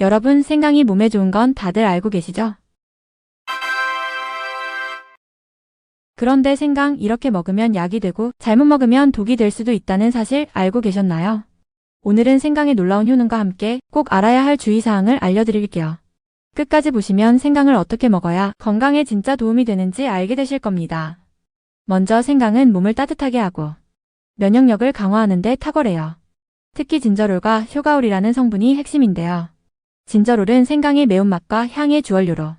여러분 생강이 몸에 좋은 건 다들 알고 계시죠? 그런데 생강 이렇게 먹으면 약이 되고 잘못 먹으면 독이 될 수도 있다는 사실 알고 계셨나요? 오늘은 생강의 놀라운 효능과 함께 꼭 알아야 할 주의사항을 알려드릴게요. 끝까지 보시면 생강을 어떻게 먹어야 건강에 진짜 도움이 되는지 알게 되실 겁니다. 먼저 생강은 몸을 따뜻하게 하고 면역력을 강화하는 데 탁월해요. 특히 진저롤과 효가올이라는 성분이 핵심인데요. 진저롤은 생강의 매운맛과 향의 주원료로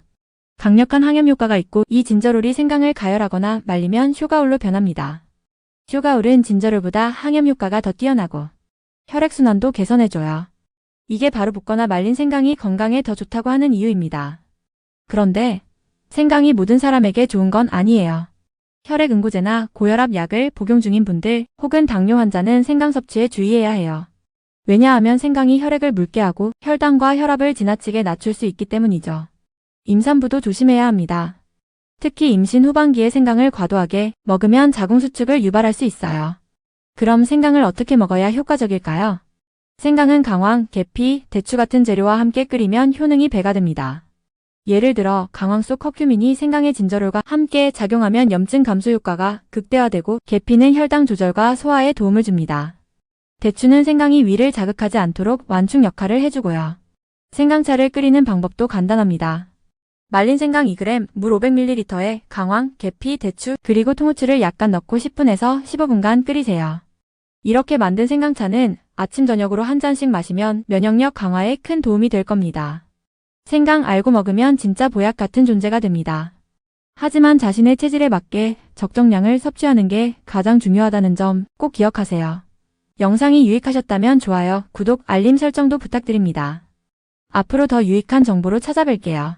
강력한 항염 효과가 있고 이 진저롤이 생강을 가열하거나 말리면 효가올로 변합니다. 효가올은 진저롤보다 항염 효과가 더 뛰어나고 혈액순환도 개선해줘요. 이게 바로 붓거나 말린 생강이 건강에 더 좋다고 하는 이유입니다. 그런데 생강이 모든 사람에게 좋은 건 아니에요. 혈액 응고제나 고혈압 약을 복용 중인 분들 혹은 당뇨 환자는 생강 섭취에 주의해야 해요. 왜냐하면 생강이 혈액을 묽게 하고 혈당과 혈압을 지나치게 낮출 수 있기 때문이죠. 임산부도 조심해야 합니다. 특히 임신 후반기에 생강을 과도하게 먹으면 자궁수축을 유발할 수 있어요. 그럼 생강을 어떻게 먹어야 효과적일까요? 생강은 강황, 계피, 대추 같은 재료와 함께 끓이면 효능이 배가 됩니다. 예를 들어 강황 속 커큐민이 생강의 진저롤과 함께 작용하면 염증 감소 효과가 극대화되고 계피는 혈당 조절과 소화에 도움을 줍니다. 대추는 생강이 위를 자극하지 않도록 완충 역할을 해주고요. 생강차를 끓이는 방법도 간단합니다. 말린 생강 2g, 물 500ml에 강황, 계피, 대추, 그리고 통후추를 약간 넣고 10분에서 15분간 끓이세요. 이렇게 만든 생강차는 아침 저녁으로 한 잔씩 마시면 면역력 강화에 큰 도움이 될 겁니다. 생강 알고 먹으면 진짜 보약 같은 존재가 됩니다. 하지만 자신의 체질에 맞게 적정량을 섭취하는 게 가장 중요하다는 점 꼭 기억하세요. 영상이 유익하셨다면 좋아요, 구독, 알림 설정도 부탁드립니다. 앞으로 더 유익한 정보로 찾아뵐게요.